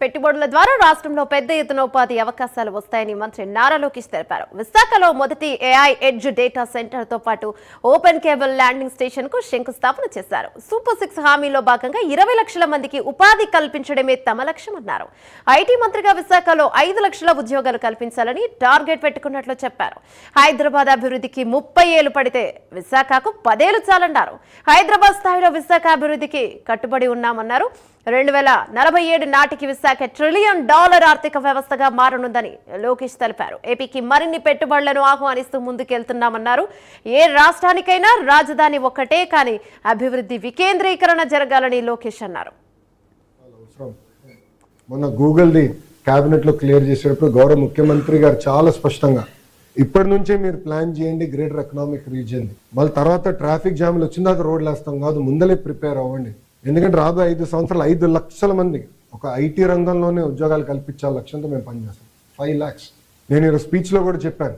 పెట్టుబడుల ద్వారా రాష్ట్రంలో పెద్ద ఎత్తున ఉపాధి అవకాశాలు వస్తాయని మంత్రి నారా లోకేష్ తెలిపారు. విశాఖలో మొదటి ఏఐ ఎడ్జ్ డేటా సెంటర్తో పాటు ఓపెన్ కేబుల్ ల్యాండింగ్ స్టేషన్కు శంకుస్థాపన చేశారు. సూపర్ సిక్స్ హామీలో భాగంగా ఇరవై లక్షల మందికి ఉపాధి కల్పించడమే తమ లక్ష్యమన్నారు ఐటీ మంత్రిగా విశాఖలో ఐదు లక్షల ఉద్యోగాలు కల్పించాలని టార్గెట్ పెట్టుకున్నట్లు చెప్పారు. హైదరాబాద్ అభివృద్ధికి ముప్పై ఏళ్ళు పడితే విశాఖకు పదేళ్ళు చాలన్నారు. హైదరాబాద్ స్థాయిలో విశాఖ అభివృద్ధికి కట్టుబడి ఉన్నామన్నారు. రెండు వేల నలభై ఏడు నాటికి విశాఖ ట్రిలియన్ డాలర్ ఆర్థిక వ్యవస్థగా మారనుందని లోకేష్ తెలిపారు. ఏపీకి మరిన్ని పెట్టుబడులను ఆహ్వానిస్తూ ముందుకెళ్తున్నామన్నారు. ఏ రాష్ట్రానికైనా రాజధాని ఒక్కటే కానీ అభివృద్ధి వికేంద్రీకరణ జరగాలని లోకేష్ అన్నారు. మొన్న గూగుల్ది క్యాబినెట్లో క్లియర్ చేసేటప్పుడు గౌరవ ముఖ్యమంత్రి గారు చాలా స్పష్టంగా ఇప్పటి నుంచే మీరు ప్లాన్ చేయండి గ్రేటర్ ఎకనామిక్ రీజియన్ మళ్ళీ తర్వాత ట్రాఫిక్ జామ్లు వచ్చిన తర్వాత రోడ్లు వేస్తాం కాదు ముందలే ప్రిపేర్ అవ్వండి. ఎందుకంటే రాబోయే ఐదు సంవత్సరాలు ఐదు లక్షల మంది ఒక ఐటీ రంగంలోనే ఉద్యోగాలు కల్పించాల లక్ష్యంతో మేము పనిచేస్తాం. ఫైవ్ ల్యాక్స్ నేను ఈరోజు స్పీచ్లో కూడా చెప్పాను.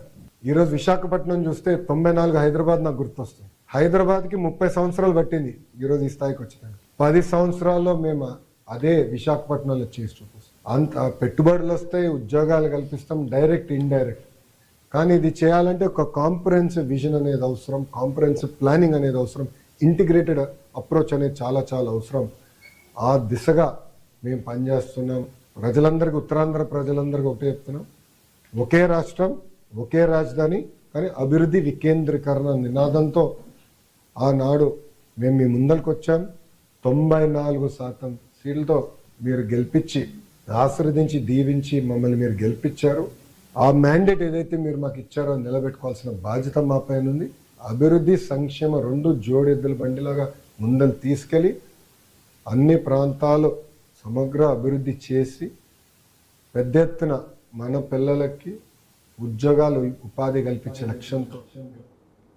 ఈరోజు విశాఖపట్నం చూస్తే తొంభై నాలుగు హైదరాబాద్ నాకు గుర్తొస్తుంది. హైదరాబాద్కి ముప్పై సంవత్సరాలు పట్టింది ఈరోజు ఈ స్థాయికి వచ్చినాక. పది సంవత్సరాల్లో మేము అదే విశాఖపట్నంలో చేసి చూపిస్తాం. అంత పెట్టుబడులు వస్తాయి ఉద్యోగాలు కల్పిస్తాం డైరెక్ట్ ఇండైరెక్ట్ కానీ ఇది చేయాలంటే ఒక కాంప్రహెన్సివ్ విజన్ అనేది అవసరం కాంప్రహెన్సివ్ ప్లానింగ్ అనేది అవసరం. ఇంటిగ్రేటెడ్ అప్రోచ్ అనేది చాలా చాలా అవసరం. ఆ దిశగా మేము పనిచేస్తున్నాం. ప్రజలందరికీ ఉత్తరాంధ్ర ప్రజలందరికీ ఒకటే చెప్తున్నాం. ఒకే రాష్ట్రం ఒకే రాజధాని కానీ అభివృద్ధి వికేంద్రీకరణ నినాదంతో ఆనాడు మేము మీ ముందరికి వచ్చాం. తొంభై నాలుగు శాతం సీట్లతో మీరు గెలిపించి ఆశీర్వదించి దీవించి మమ్మల్ని మీరు గెలిపించారు. ఆ మ్యాండేట్ ఏదైతే మీరు మాకు ఇచ్చారో నిలబెట్టుకోవాల్సిన బాధ్యత మా పైన ఉంది. అభివృద్ధి సంక్షేమ రెండు జోడెద్దుల బండిలాగా ముందలు తీసుకెళ్ళి అన్ని ప్రాంతాలు సమగ్ర అభివృద్ధి చేసి పెద్ద ఎత్తున మన పిల్లలకి ఉద్యోగాలు ఉపాధి కల్పించే లక్ష్యంతో.